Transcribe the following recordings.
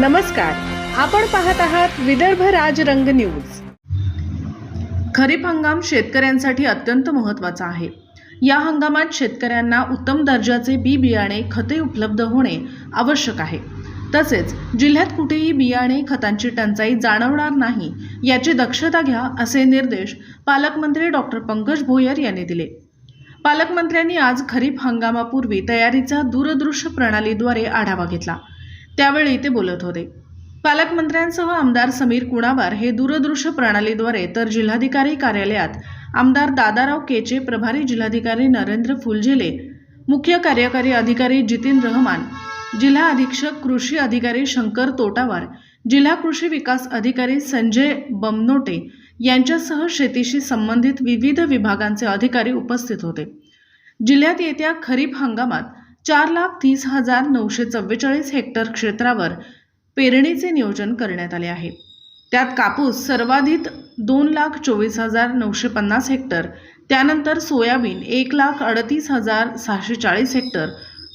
नमस्कार. आपण पाहत आहात विदर्भ राजरंग न्यूज. खरीप हंगाम शेतकऱ्यांसाठी अत्यंत महत्त्वाचा आहे. या हंगामात शेतकऱ्यांना उत्तम दर्जाचे बी बियाणे खते उपलब्ध होणे आवश्यक आहे. तसेच जिल्ह्यात कुठेही बियाणे खतांची टंचाई जाणवणार नाही याची दक्षता घ्या असे निर्देश पालकमंत्री डॉक्टर पंकज भोयर यांनी दिले. पालकमंत्र्यांनी आज खरीप हंगामापूर्वी तयारीचा दूरदृश्य प्रणालीद्वारे आढावा घेतला. त्यावेळी ते बोलत होते. पालकमंत्र्यांसह आमदार समीर कुणावार हे दूरदृश्य प्रणालीद्वारे तर जिल्हाधिकारी कार्यालयात आमदार दादाराव केचे प्रभारी जिल्हाधिकारी नरेंद्र फुलझेले मुख्य कार्यकारी अधिकारी जितीन रहमान जिल्हा अधीक्षक कृषी अधिकारी शंकर तोटावार जिल्हा कृषी विकास अधिकारी संजय बमनोटे यांच्यासह शेतीशी संबंधित विविध विभागांचे अधिकारी उपस्थित होते. जिल्ह्यात येत्या खरीप हंगामात चार लाख तीस हजार नऊशे चव्वेचाळीस हेक्टर क्षेत्रावर पेरणीचे नियोजन करण्यात आले आहे. त्यात कापूस सर्वाधिक दोन लाख चोवीस हजार नऊशे पन्नास हेक्टर त्यानंतर सोयाबीन एक लाख अडतीस हजार सहाशे चाळीस हेक्टर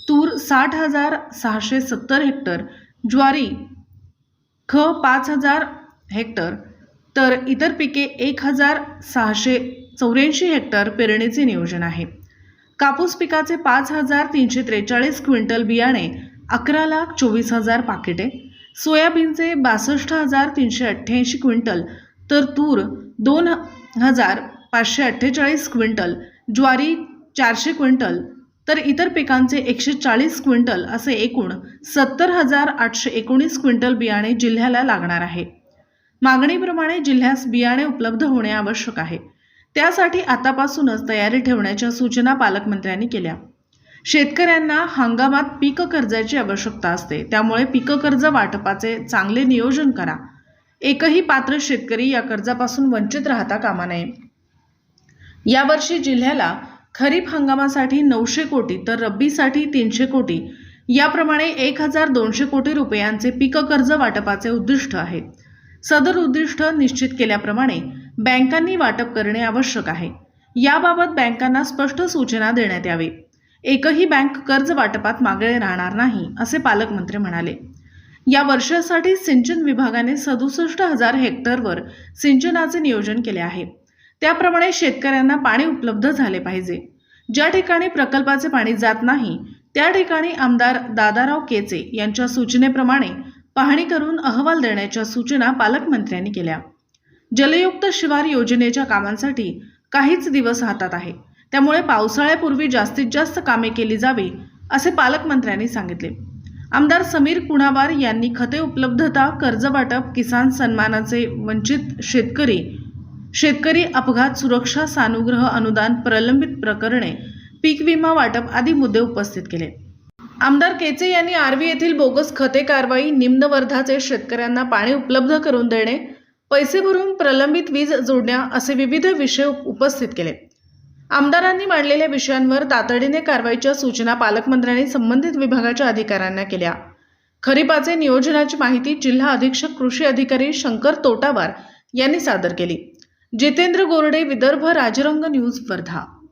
तूर साठ हजार सहाशे सत्तर हेक्टर ज्वारी ख पाच हजार हेक्टर तर इतर पिके एक हजार सहाशे चौऱ्याऐंशी हेक्टर पेरणीचे नियोजन आहे. कापूस पिकाचे पाच हजार तीनशे त्रेचाळीस क्विंटल बियाणे अकरा लाख चोवीस हजार पाकिटे सोयाबीनचे बासष्ट हजार तीनशे अठ्ठ्याऐंशी क्विंटल तर तूर दोन हजार पाचशे अठ्ठेचाळीस क्विंटल ज्वारी चारशे क्विंटल तर इतर पिकांचे एकशे चाळीस क्विंटल असे एकूण सत्तर हजार आठशे एकोणीस क्विंटल बियाणे जिल्ह्याला लागणार आहे. मागणीप्रमाणे जिल्ह्यास बियाणे उपलब्ध होणे आवश्यक आहे. त्यासाठी आतापासूनच तयारी ठेवण्याच्या सूचना पालकमंत्र्यांनी केल्या. शेतकऱ्यांना हंगामात पीक कर्जाची आवश्यकता असते त्यामुळे पीक कर्ज वाटपाचे चांगले नियोजन करा. एकही पात्र शेतकरी या कर्जापासून वंचित राहता कामा नये. यावर्षी जिल्ह्याला खरीप हंगामासाठी नऊशे कोटी तर रब्बीसाठी तीनशे कोटी याप्रमाणे एक हजार दोनशे कोटी रुपयांचे पीक कर्ज वाटपाचे उद्दिष्ट आहे. सदर उद्दिष्ट निश्चित केल्याप्रमाणे बँकांनी वाटप करणे आवश्यक आहे. याबाबत बँकांना स्पष्ट सूचना देण्यात यावी. एकही बँक कर्ज वाटपात मागे राहणार नाही असे पालकमंत्री म्हणाले. या वर्षासाठी सिंचन विभागाने सदुसष्ट हजार हेक्टरवर सिंचनाचे नियोजन केले आहे. त्याप्रमाणे शेतकऱ्यांना पाणी उपलब्ध झाले पाहिजे. ज्या ठिकाणी प्रकल्पाचे पाणी जात नाही त्या ठिकाणी आमदार दादाराव केचे यांच्या सूचनेप्रमाणे पाहणी करून अहवाल देण्याच्या सूचना पालकमंत्र्यांनी केल्या. जलयुक्त शिवार योजनेच्या कामांसाठी काहीच दिवस हातात आहे. त्यामुळे पावसाळ्यापूर्वी जास्तीत जास्त कामे केली जावी असे पालकमंत्र्यांनी सांगितले. आमदार समीर कुणावार यांनी खते उपलब्धता कर्ज वाटप किसान सन्मानाचे वंचित शेतकरी शेतकरी अपघात सुरक्षा सानुग्रह अनुदान प्रलंबित प्रकरणे पीक विमा वाटप आदी मुद्दे उपस्थित केले. आमदार केचे यांनी आर्वी येथील बोगस खते कारवाई निम्न वर्धाचे शेतकऱ्यांना पाणी उपलब्ध करून देणे पैसे भरून प्रलंबित वीज जोडण्या असे विविध विषय उपस्थित केले. आमदारांनी मांडलेल्या विषयांवर तातडीने कारवाईच्या सूचना पालकमंत्र्यांनी संबंधित विभागाच्या अधिकाऱ्यांना केल्या. खरीपाचे नियोजनाची माहिती जिल्हा अधीक्षक कृषी अधिकारी शंकर तोटावार यांनी सादर केली. जितेंद्र गोरडे विदर्भ राजरंग न्यूज वर्धा.